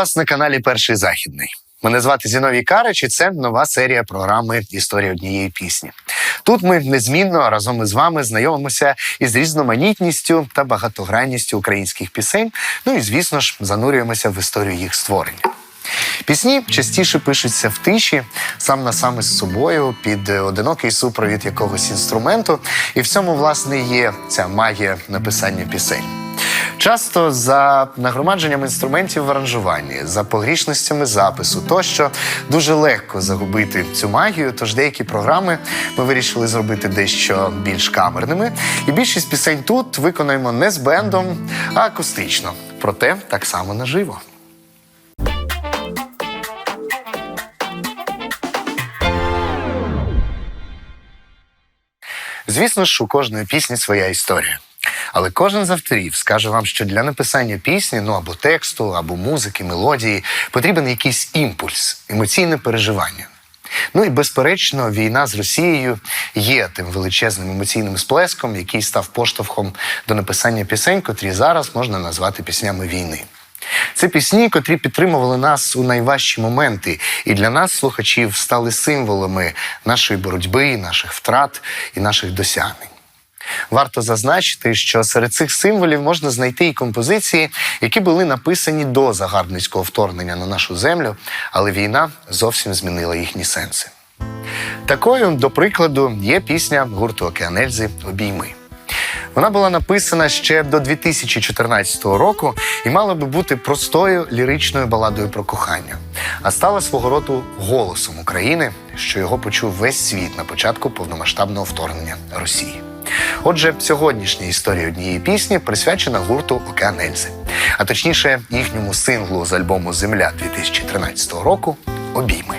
Вас на каналі Перший Західний. Мене звати Зіновій Карич, і це нова серія програми Історія однієї пісні. Тут ми незмінно разом із вами знайомимося із різноманітністю та багатогранністю українських пісень. Ну і звісно ж занурюємося в історію їх створення. Пісні частіше пишуться в тиші, сам на сам із собою, під одинокий супровід якогось інструменту, і в цьому власне є ця магія написання пісень. Часто за нагромадженням інструментів в аранжуванні, за погрішностями запису, тощо дуже легко загубити цю магію. Тож деякі програми ми вирішили зробити дещо більш камерними. І більшість пісень тут виконуємо не з бендом, а акустично. Проте так само наживо. Звісно ж, у кожної пісні своя історія. Але кожен з авторів скаже вам, що для написання пісні, ну або тексту, або музики, мелодії потрібен якийсь імпульс, емоційне переживання. Ну і безперечно, війна з Росією є тим величезним емоційним сплеском, який став поштовхом до написання пісень, котрі зараз можна назвати піснями війни. Це пісні, котрі підтримували нас у найважчі моменти, і для нас, слухачів, стали символами нашої боротьби, наших втрат і наших досягнень. Варто зазначити, що серед цих символів можна знайти і композиції, які були написані до загарбницького вторгнення на нашу землю, але війна зовсім змінила їхні сенси. Такою, до прикладу, є пісня гурту Океанельзи Обійми. Вона була написана ще до 2014 року і мала би бути простою ліричною баладою про кохання, а стала свого роду голосом України, що його почув весь світ на початку повномасштабного вторгнення Росії. Отже, сьогоднішня історія однієї пісні присвячена гурту Океан Ельзи, а точніше, їхньому синглу з альбому Земля 2013 року Обійми.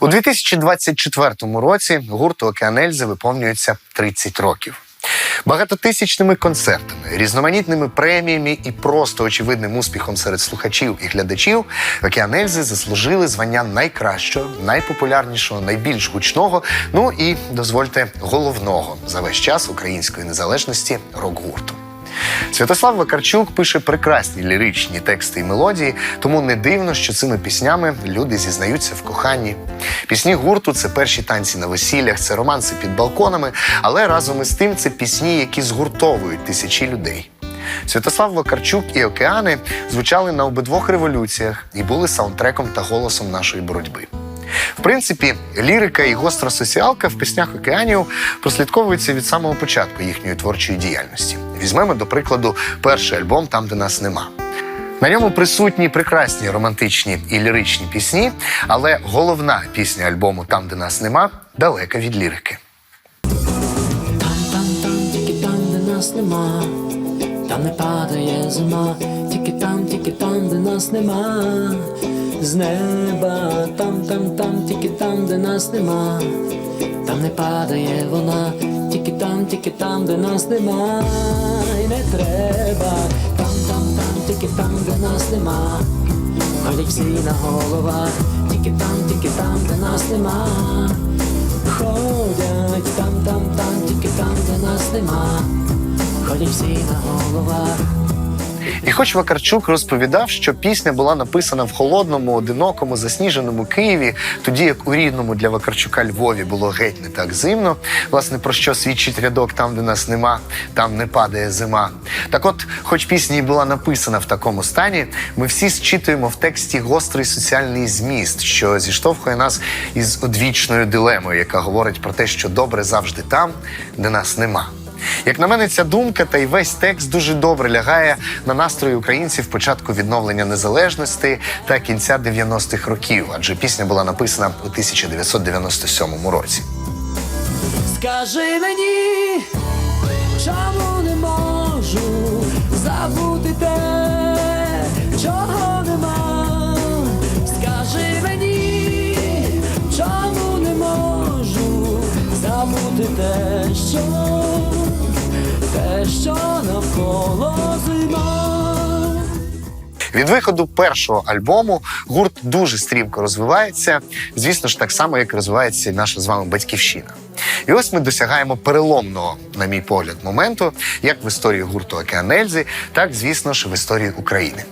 У 2024 році гурту Океанельзи виповнюється 30 років. Багатотисячними концертами, різноманітними преміями і просто очевидним успіхом серед слухачів і глядачів Океанельзи заслужили звання найкращого, найпопулярнішого, найбільш гучного, ну і дозвольте головного за весь час української незалежності рок-гурту. Святослав Вакарчук пише прекрасні ліричні тексти і мелодії, тому не дивно, що цими піснями люди зізнаються в коханні. Пісні гурту це перші танці на весіллях, це романси під балконами, але разом із тим це пісні, які згуртовують тисячі людей. Святослав Вакарчук і Океани звучали на обидвох революціях і були саундтреком та голосом нашої боротьби. В принципі, лірика і гостра соціалка в піснях океанів прослідковуються від самого початку їхньої творчої діяльності. Візьмемо, до прикладу, перший альбом Там, де нас нема. На ньому присутні прекрасні романтичні і ліричні пісні, але головна пісня альбому Там, де нас нема, далека від лірики. Там, там, там, тільки там, де нас нема, там не падає зима, тільки там, тільки там, де нас нема, з неба, там, там, тільки там, де нас нема, там не падає вона, тільки там, тільки там, де нас нема, і не треба, там, там, там, тільки там, де нас нема, ходять всі на головах, тільки там, тільки там, де нас нема. Ходять там, там, там, тільки там, де нас нема. Ходять всі на головах. І хоч Вакарчук розповідав, що пісня була написана в холодному, одинокому, засніженому Києві, тоді як у рідному для Вакарчука Львові було геть не так зимно, власне про що свідчить рядок там, де нас нема, там не падає зима. Так от, хоч пісня і була написана в такому стані, ми всі зчитуємо в тексті гострий соціальний зміст, що зіштовхує нас із одвічною дилемою, яка говорить про те, що добре завжди там, де нас нема. Як на мене, ця думка та й весь текст дуже добре лягає на настрої українців початку відновлення незалежності та кінця 90-х років, адже пісня була написана у 1997 році. Скажи мені, чому не можу забути те, чого нема. Скажи мені, чому не можу забути те, Від виходу першого альбому гурт дуже стрімко розвивається. Звісно ж, так само, як розвивається наша з вами батьківщина. І ось ми досягаємо переломного, на мій погляд, моменту, як в історії гурту Океан Ельзи, так, звісно ж, в історії України.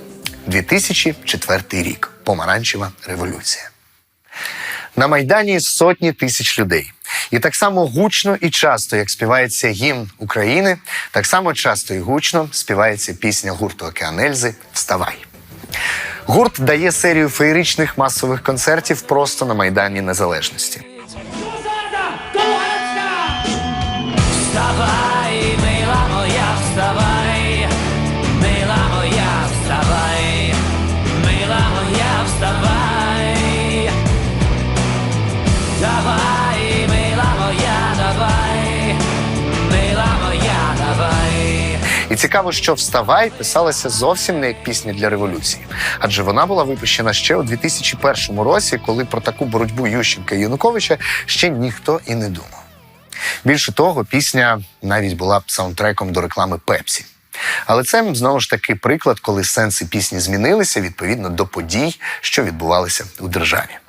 2004 рік. Помаранчева революція. На Майдані сотні тисяч людей. І так само гучно і часто, як співається гімн України, так само часто і гучно співається пісня гурту Океан Ельзи Вставай. Гурт дає серію феєричних масових концертів просто на Майдані Незалежності. Вставай, Цікаво, що Вставай писалася зовсім не як пісня для революції, адже вона була випущена ще у 2001 році, коли про таку боротьбу Ющенка і Януковича ще ніхто і не думав. Більше того, пісня навіть була саундтреком до реклами Пепсі. Але це знову ж таки приклад, коли сенси пісні змінилися відповідно до подій, що відбувалися у державі.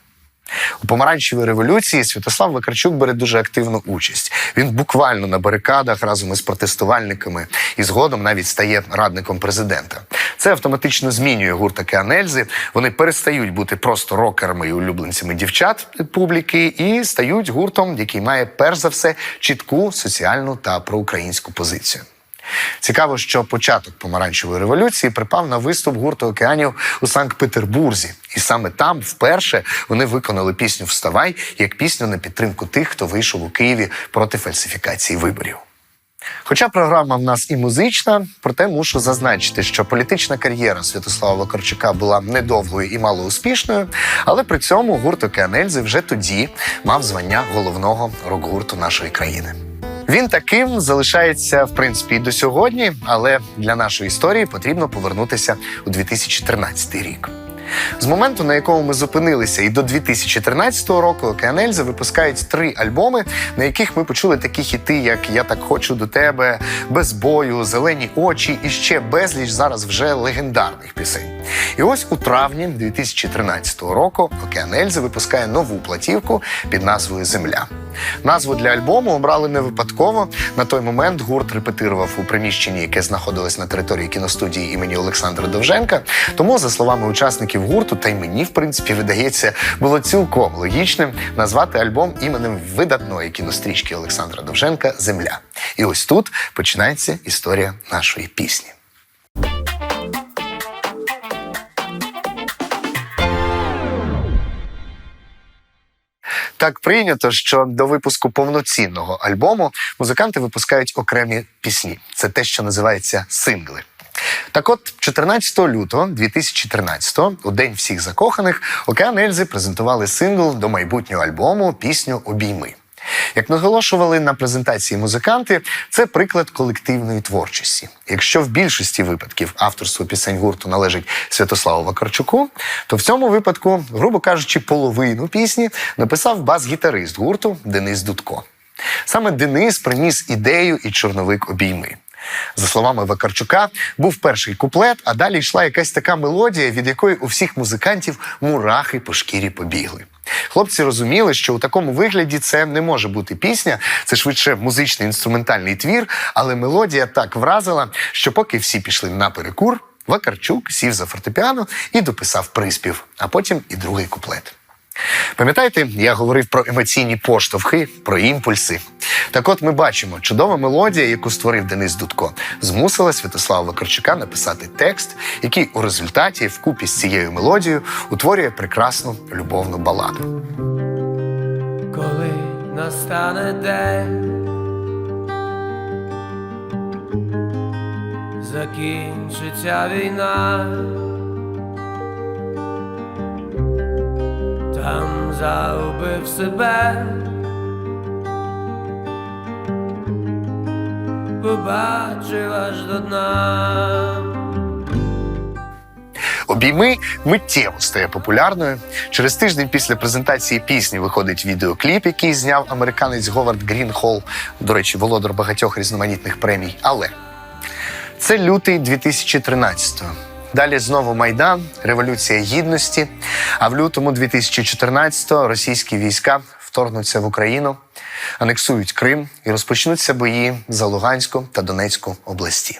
У помаранчевій революції Святослав Вакарчук бере дуже активну участь. Він буквально на барикадах разом із протестувальниками і згодом навіть стає радником президента. Це автоматично змінює гурт «Океан Ельзи». Вони перестають бути просто рокерами і улюбленцями дівчат публіки і стають гуртом, який має перш за все чітку соціальну та проукраїнську позицію. Цікаво, що початок помаранчевої революції припав на виступ гурту океанів у Санкт-Петербурзі, і саме там вперше вони виконали пісню Вставай як пісню на підтримку тих, хто вийшов у Києві проти фальсифікації виборів. Хоча програма в нас і музична, проте мушу зазначити, що політична кар'єра Святослава Вакарчука була недовгою і малоуспішною, але при цьому гурт «Океан Ельзи» вже тоді мав звання головного рок-гурту нашої країни. Він таким залишається в принципі і до сьогодні, але для нашої історії потрібно повернутися у 2013 рік. З моменту, на якому ми зупинилися, і до 2013 року Океан Ельзи випускають три альбоми, на яких ми почули такі хіти, як Я так хочу до тебе, без бою, зелені очі і ще безліч зараз вже легендарних пісень. І ось у травні 2013 року Океан Ельзи випускає нову платівку під назвою Земля. Назву для альбому обрали не випадково. На той момент гурт репетирував у приміщенні, яке знаходилось на території кіностудії імені Олександра Довженка. Тому, за словами учасників гурту, та й мені, в принципі, видається, було цілком логічним назвати альбом іменем видатної кінострічки Олександра Довженка Земля. І ось тут починається історія нашої пісні. Так прийнято, що до випуску повноцінного альбому музиканти випускають окремі пісні. Це те, що називається сингли. Так от, 14 лютого 2013-го, у день всіх закоханих, Океан Ельзи презентували сингл до майбутнього альбому пісню Обійми. Як наголошували на презентації музиканти, це приклад колективної творчості. Якщо в більшості випадків авторство пісень гурту належить Святославу Вакарчуку, то в цьому випадку, грубо кажучи, половину пісні написав бас-гітарист гурту Денис Дудко. Саме Денис приніс ідею і чорновик обійми. За словами Вакарчука, був перший куплет, а далі йшла якась така мелодія, від якої у всіх музикантів мурахи по шкірі побігли. Хлопці розуміли, що у такому вигляді це не може бути пісня, це швидше музичний інструментальний твір, але мелодія так вразила, що поки всі пішли на перекур, Вакарчук сів за фортепіано і дописав приспів, а потім і другий куплет. Пам'ятаєте, я говорив про емоційні поштовхи, про імпульси. Так от ми бачимо, чудова мелодія, яку створив Денис Дудко, змусила Святослава Вакарчука написати текст, який у результаті, вкупі з цією мелодією, утворює прекрасну любовну баладу. Коли настане день, закінчиться війна, там загубив себе, побачив аж до дна. Обійми миттєво стає популярною. Через тиждень після презентації пісні виходить відеокліп, який зняв американець Говард Грінхол, до речі, володар багатьох різноманітних премій. Але це лютий 2013-го. Далі знову Майдан, Революція Гідності. А в лютому 2014-го російські війська вторгнуться в Україну, анексують Крим і розпочнуться бої за Луганську та Донецьку області.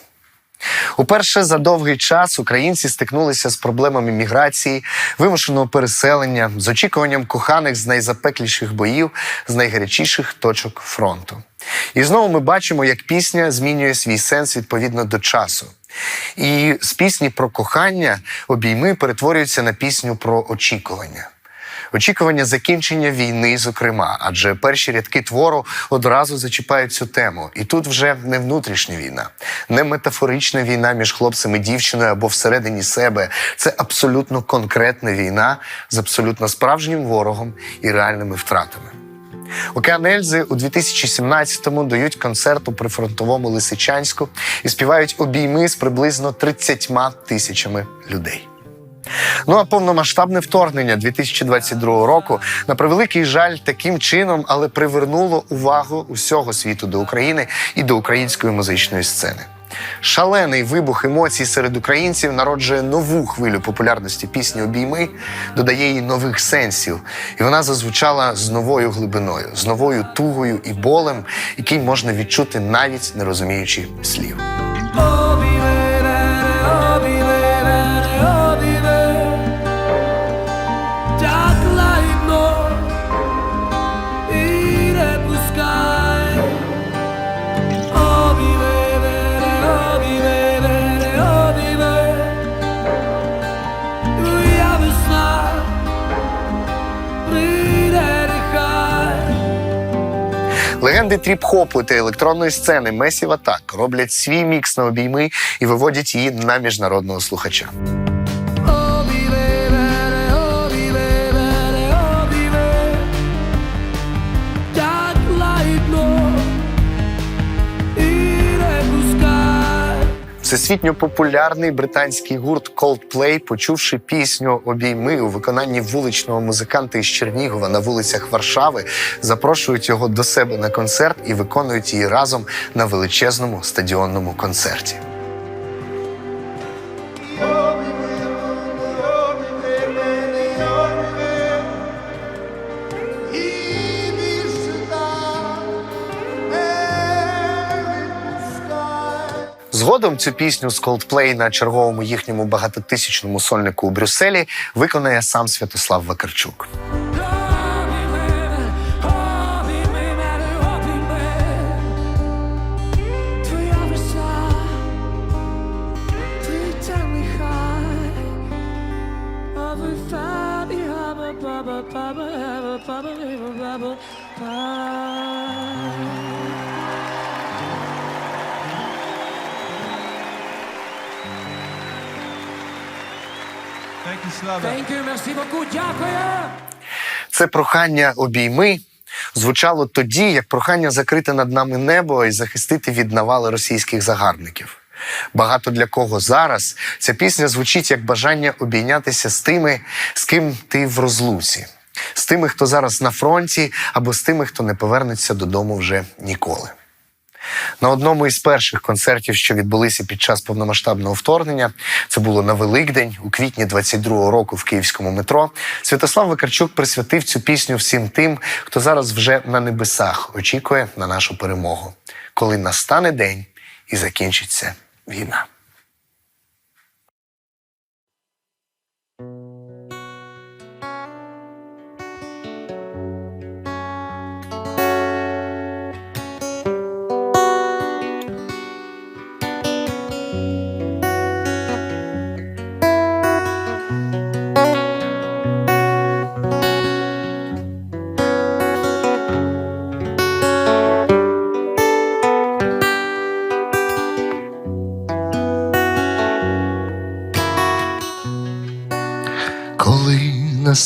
Уперше за довгий час українці стикнулися з проблемами міграції, вимушеного переселення, з очікуванням коханих з найзапекліших боїв, з найгарячіших точок фронту. І знову ми бачимо, як пісня змінює свій сенс відповідно до часу. І з пісні про кохання обійми перетворюються на пісню про очікування. Очікування закінчення війни, зокрема, адже перші рядки твору одразу зачіпають цю тему. І тут вже не внутрішня війна, не метафорична війна між хлопцем і дівчиною або всередині себе. Це абсолютно конкретна війна з абсолютно справжнім ворогом і реальними втратами. Океан Ельзи у 2017-му дають концерт у прифронтовому Лисичанську і співають обійми з приблизно 30 тисячами людей. Ну а повномасштабне вторгнення 2022 року, на превеликий жаль, таким чином, але привернуло увагу усього світу до України і до української музичної сцени. Шалений вибух емоцій серед українців народжує нову хвилю популярності пісні обійми, додає їй нових сенсів, і вона зазвучала з новою глибиною, з новою тугою і болем, який можна відчути навіть не розуміючи слів. Легенди тріп-хопу та електронної сцени Massive Attack роблять свій мікс на обійми і виводять її на міжнародного слухача. Всесвітньо популярний британський гурт Coldplay, почувши пісню обійми у виконанні вуличного музиканта із Чернігова на вулицях Варшави, запрошують його до себе на концерт і виконують її разом на величезному стадіонному концерті. Згодом цю пісню з Coldplay на черговому їхньому багатотисячному сольнику у Брюсселі виконає сам Святослав Вакарчук. Ти темний хай, а ви фабі, Thank you, merci beaucoup, дякую. Це прохання обійми звучало тоді, як прохання закрити над нами небо і захистити від навали російських загарбників. Багато для кого зараз ця пісня звучить як бажання обійнятися з тими, з ким ти в розлуці, з тими, хто зараз на фронті, або з тими, хто не повернеться додому вже ніколи. На одному із перших концертів, що відбулися під час повномасштабного вторгнення, це було на Великдень у квітні 22-го року в київському метро. Святослав Викарчук присвятив цю пісню всім тим, хто зараз вже на небесах очікує на нашу перемогу, коли настане день і закінчиться війна.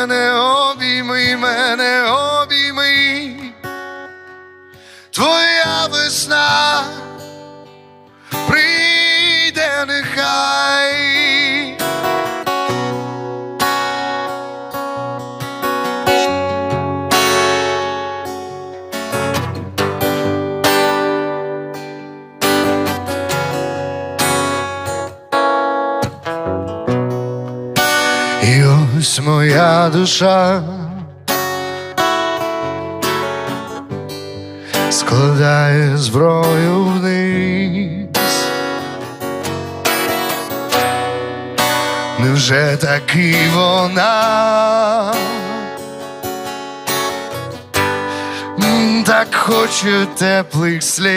Обійми ось моя душа складає зброю вниз. Невже таки вона так хоче теплих сліз?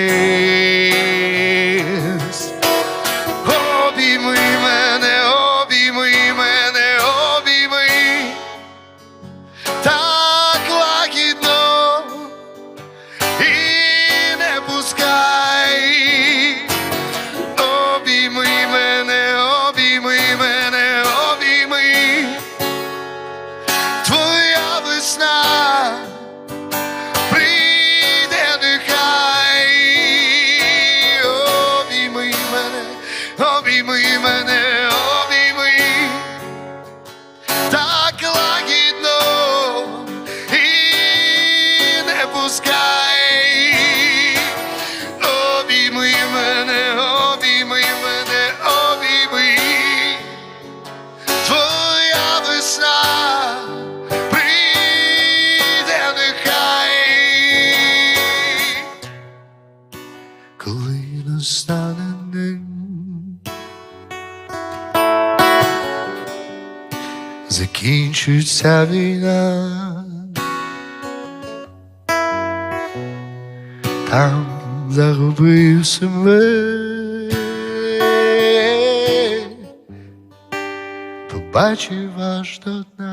Закінчиться війна, там загубив себе, побачив аж до дна.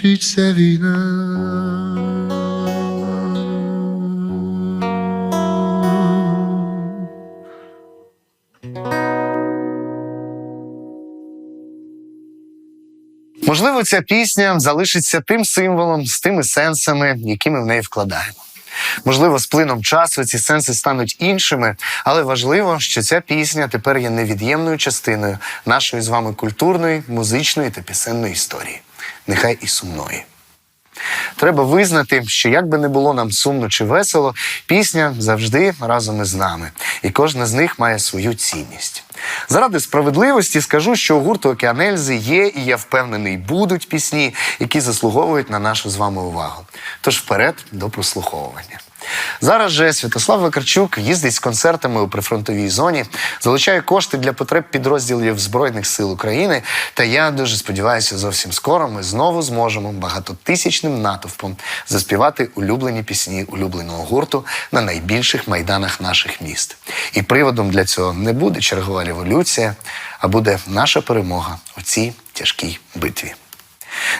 Закінчиться війна. Можливо, ця пісня залишиться тим символом з тими сенсами, які ми в неї вкладаємо. Можливо, з плином часу ці сенси стануть іншими, але важливо, що ця пісня тепер є невід'ємною частиною нашої з вами культурної, музичної та пісенної історії, нехай і сумної. Треба визнати, що як би не було нам сумно чи весело, пісня завжди разом із нами, і кожна з них має свою цінність. Заради справедливості скажу, що у гурту Океанельзи є, і я впевнений, будуть пісні, які заслуговують на нашу з вами увагу. Тож вперед до прослуховування. Зараз же Святослав Вакарчук їздить з концертами у прифронтовій зоні, залучає кошти для потреб підрозділів Збройних сил України. Та я дуже сподіваюся, зовсім скоро ми знову зможемо багатотисячним натовпом заспівати улюблені пісні улюбленого гурту на найбільших майданах наших міст. І приводом для цього не буде чергова революція, а буде наша перемога у цій тяжкій битві.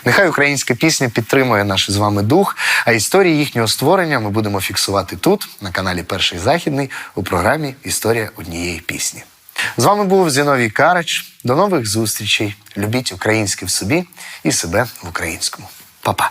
Нехай українська пісня підтримує наш з вами дух, а історії їхнього створення ми будемо фіксувати тут, на каналі Перший Західний, у програмі Історія однієї пісні. З вами був Зіновій Карач. До нових зустрічей. Любіть українське в собі і себе в українському. Па-па!